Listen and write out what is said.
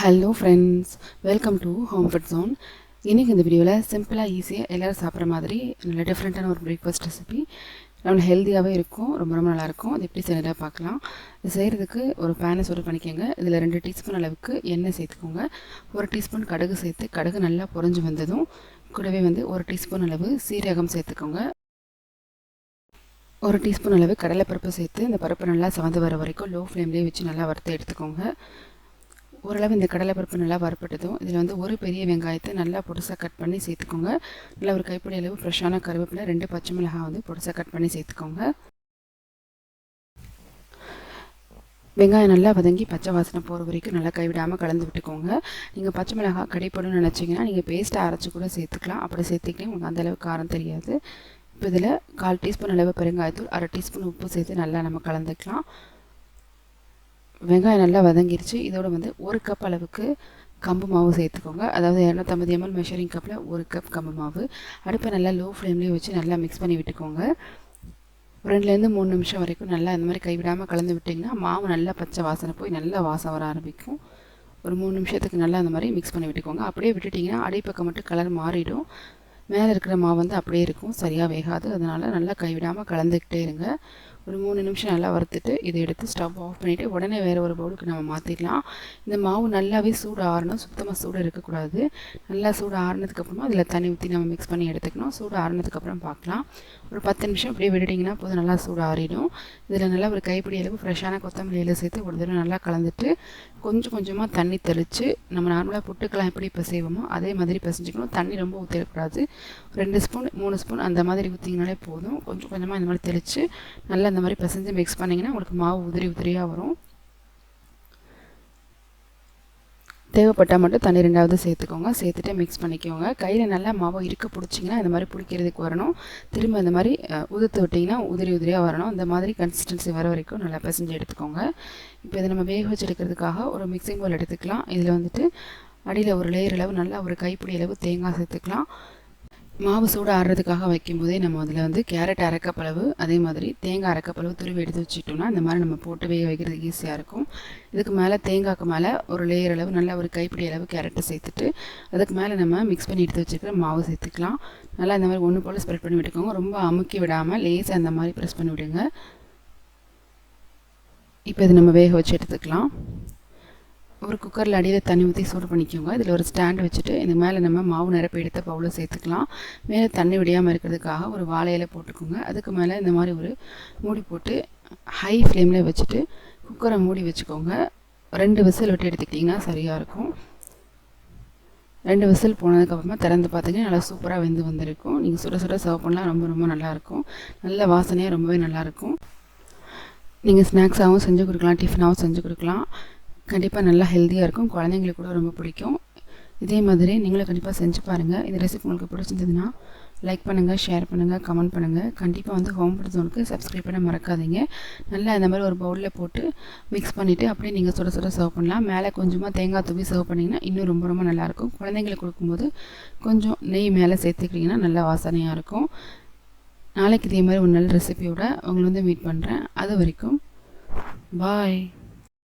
Hello friends welcome to home food zone இன்றைக்கி இந்த வீடியோவில் சிம்பிளாக ஈஸியாக எல்லோரும் சாப்பிட்ற மாதிரி நல்ல டிஃப்ரெண்ட்டான ஒரு பிரேக்ஃபாஸ்ட் ரெசிபி நம்ம ஹெல்த்தியாகவே இருக்கும். ரொம்ப ரொம்ப நல்லாயிருக்கும் அது எப்படி செய்யறதா பார்க்கலாம். இது செய்கிறதுக்கு ஒரு பேனை சூடு பண்ணிக்கோங்க. இதில் ரெண்டு டீஸ்பூன் அளவுக்கு எண்ணெய் சேர்த்துக்கோங்க. ஒரு டீஸ்பூன் கடுகு சேர்த்து கடுகு நல்லா பொறிஞ்சு வந்ததும் கூடவே வந்து ஒரு டீஸ்பூன் அளவு சீரகம் சேர்த்துக்கோங்க. ஒரு டீஸ்பூன் அளவு கடலைப்பருப்பு சேர்த்து இந்த பருப்பு நல்லா சவந்து வர வரைக்கும் லோ ஃப்ளேம்லேயே வச்சு நல்லா வறுத்து எடுத்துக்கோங்க. ஓரளவு இந்த கடலைப்பருப்பு நல்லா வறுப்பட்டதும் இதில் வந்து ஒரு பெரிய வெங்காயத்தை நல்லா பொடிசாக கட் பண்ணி சேர்த்துக்கோங்க. நல்லா ஒரு கைப்பிடி அளவு ஃப்ரெஷ்ஷான கருவேப்பிலை ரெண்டு பச்சை மிளகாய் வந்து பொடிசாக கட் பண்ணி சேர்த்துக்கோங்க. வெங்காயம் நல்லா வதங்கி பச்சை வாசனை போகிற வரைக்கும் நல்லா கைவிடாமல் கலந்து விட்டுக்கோங்க. நீங்கள் பச்சை மிளகாய் கடிப்படணும்னு நினச்சிங்கன்னா நீங்கள் பேஸ்ட்டை அரைச்சி கூட சேர்த்துக்கலாம். அப்படி சேர்த்துக்கிட்டே உங்களுக்கு அந்தளவு காரம் தெரியாது. இப்போ இதில் கால் டீஸ்பூன் அளவு பெருங்காயத்தூள் அரை டீஸ்பூன் உப்பு சேர்த்து நல்லா நம்ம கலந்துக்கலாம். வெங்காயம் நல்லா வதங்கிருச்சு. இதோட வந்து ஒரு கப் அளவுக்கு கம்பு மாவு சேர்த்துக்கோங்க. அதாவது இரநூத்தம்பது எம்எல் மெஷரிங் கப்பில் ஒரு கப் கம்பு மாவு. அடுப்பை நல்லா லோ ஃப்ளேம்லேயே வச்சு நல்லா மிக்ஸ் பண்ணி விட்டுக்கோங்க. ரெண்டுலேருந்து மூணு நிமிஷம் வரைக்கும் நல்லா இந்த மாதிரி கைவிடாமல் கலந்து விட்டிங்கன்னா மாவு நல்லா பச்சை வாசனை போய் நல்லா வாசம் வர ஆரம்பிக்கும். ஒரு மூணு நிமிஷத்துக்கு நல்லா அந்த மாதிரி மிக்ஸ் பண்ணி விட்டுக்கோங்க. அப்படியே விட்டுட்டிங்கன்னா அடிப்பக்கம் மட்டும் கலர் மாறிடும். மேலே இருக்கிற மாவு வந்து அப்படியே இருக்கும். சரியாக வேகாது. அதனால் நல்லா கைவிடாமல் கலந்துக்கிட்டே இருங்க. ஒரு மூணு நிமிஷம் நல்லா வறுத்துட்டு இதை எடுத்து ஸ்டவ் ஆஃப் பண்ணிவிட்டு உடனே வேறு ஒரு பவுலுக்கு நம்ம மாற்றிடலாம் இந்த மாவு நல்லாவே சூடு ஆறணும். சுத்தமாக சூடு இருக்கக்கூடாது. நல்லா சூடு ஆறினதுக்கப்புறமா அதில் தண்ணி ஊற்றி நம்ம மிக்ஸ் பண்ணி எடுத்துக்கணும். சூடு ஆறினதுக்கப்புறம் பார்க்கலாம் ஒரு பத்து நிமிஷம் அப்படியே விட்டுட்டிங்கன்னா போதும். நல்லா சூடு ஆறிடும். இதில் நல்லா ஒரு கைப்பிடி அளவு ஃப்ரெஷ்ஷான கொத்தமல்லி இலை சேர்த்து ஒரு தடவை நல்லா கலந்துட்டு கொஞ்சம் கொஞ்சமாக தண்ணி தெளித்து நம்ம நார்மலாக புட்டுக்கெல்லாம் எப்படி இப்போ செய்வோமோ அதே மாதிரி பசஞ்சிக்கணும். தண்ணி ரொம்ப ஊற்றிடக்கூடாது ரெண்டு ஸ்பூன் மூணு ஸ்பூன் அந்த மாதிரி ஊற்றிங்கனாலே போதும். கொஞ்சம் கொஞ்சமாக இந்த மாதிரி தெளித்து நல்லா இந்த மாதிரி பிசைஞ்சு மிக்ஸ் பண்ணிங்கன்னா உங்களுக்கு மாவு உதிரி உதிரியாக வரும். தேவைப்பட்டால் மட்டும் தண்ணி ரெண்டாவது சேர்த்துக்கோங்க. சேர்த்துட்டு மிக்ஸ் பண்ணிக்கோங்க. கையில் நல்லா மாவு இருக்க பிடிச்சிங்கன்னா இந்த மாதிரி பிடிக்கிறதுக்கு வரணும். திரும்ப இந்த மாதிரி உதுத்து விட்டிங்கன்னா உதிரி உதிரியாக வரணும். இந்த மாதிரி கன்சிஸ்டன்சி வர வரைக்கும் நல்லா பிசைஞ்சு எடுத்துக்கோங்க. இப்போ இதை நம்ம வேக வச்சு எடுக்கிறதுக்காக ஒரு மிக்சிங் போல் எடுத்துக்கலாம். இதில் வந்துட்டு அடியில் ஒரு லேயர் அளவு நல்லா ஒரு கைப்பிடி அளவு தேங்காய் சேர்த்துக்கலாம். மாவு சூடு ஆடுறதுக்காக வைக்கும்போதே நம்ம அதில் வந்து கேரட் அரைக்கப்பளவு அதே மாதிரி தேங்காய் அரைக்கப்பளவு துருவி எடுத்து வச்சுட்டோம்னா இந்த மாதிரி நம்ம போட்டு வேக வைக்கிறதுக்கு ஈஸியாக இருக்கும். இதுக்கு மேலே தேங்காய்க்கு மேலே ஒரு லேயர் அளவு நல்லா ஒரு கைப்பிடி அளவு கேரட்டை சேர்த்துட்டு அதுக்கு மேலே நம்ம மிக்ஸ் பண்ணி எடுத்து வச்சுருக்கிற மாவு சேர்த்துக்கலாம். நல்லா இந்த மாதிரி ஒன்று போல் ஸ்ப்ரெட் பண்ணி விட்டுக்கோங்க. ரொம்ப அமுக்கி விடாமல் லேசாக அந்த மாதிரி ப்ரெஸ் பண்ணி விடுங்க. இப்போ இது நம்ம வேக வச்சு எடுத்துக்கலாம். ஒரு குக்கரில் அடியில் தண்ணி ஊற்றி சூடு பண்ணிக்கோங்க. இதில் ஒரு ஸ்டாண்ட் வச்சுட்டு இந்த மேலே நம்ம மாவு நிரப்பி எடுத்த பவுல சேர்த்துக்கலாம். மேலே தண்ணி விடியாமல் இருக்கிறதுக்காக ஒரு வாழையில போட்டுக்கோங்க. அதுக்கு மேலே இந்த மாதிரி ஒரு மூடி போட்டு ஹை ஃப்ளேமில் வச்சுட்டு குக்கரை மூடி வச்சுக்கோங்க. ரெண்டு விசில் விட்டு எடுத்துக்கிட்டிங்கன்னா சரியாக இருக்கும். ரெண்டு விசில் போனதுக்கப்புறமா திறந்து பார்த்தீங்கன்னா நல்லா சூப்பராக வெந்து வந்திருக்கும். நீங்கள் சுட சுட சர்வ் பண்ணலாம். ரொம்ப ரொம்ப நல்லாயிருக்கும் நல்ல வாசனையாக ரொம்பவே நல்லாயிருக்கும் நீங்கள் ஸ்நாக்ஸாகவும் செஞ்சு கொடுக்கலாம். டிஃபனாகவும் செஞ்சு கொடுக்கலாம். கண்டிப்பாக நல்லா ஹெல்த்தியாக இருக்கும். குழந்தைங்களுக்கு கூட ரொம்ப பிடிக்கும். இதே மாதிரி நீங்களும் கண்டிப்பாக செஞ்சு பாருங்கள் இந்த ரெசிபி உங்களுக்கு பிடிச்சிருந்ததுன்னா லைக் பண்ணுங்கள் ஷேர் பண்ணுங்கள் கமெண்ட் பண்ணுங்கள் கண்டிப்பாக வந்து ஹோம் ஃபுட் ஜோனுக்கு சப்ஸ்கிரைப் பண்ண மறக்காதீங்க. நல்லா இந்த மாதிரி ஒரு பவுலில் போட்டு மிக்ஸ் பண்ணிவிட்டு அப்படியே நீங்கள் சுட சுட சர்வ் பண்ணலாம். மேலே கொஞ்சமாக தேங்காய் தூவி சர்வ் பண்ணிங்கன்னா இன்னும் ரொம்ப ரொம்ப நல்லாயிருக்கும் குழந்தைங்களுக்கு கொடுக்கும்போது கொஞ்சம் நெய் மேலே சேர்த்துக்கிட்டிங்கன்னா நல்லா வாசனையாக இருக்கும். நாளைக்கு இதே மாதிரி ஒரு நல்ல ரெசிபியோட உங்களை வந்து மீட் பண்ணுறேன் அது வரைக்கும் பாய்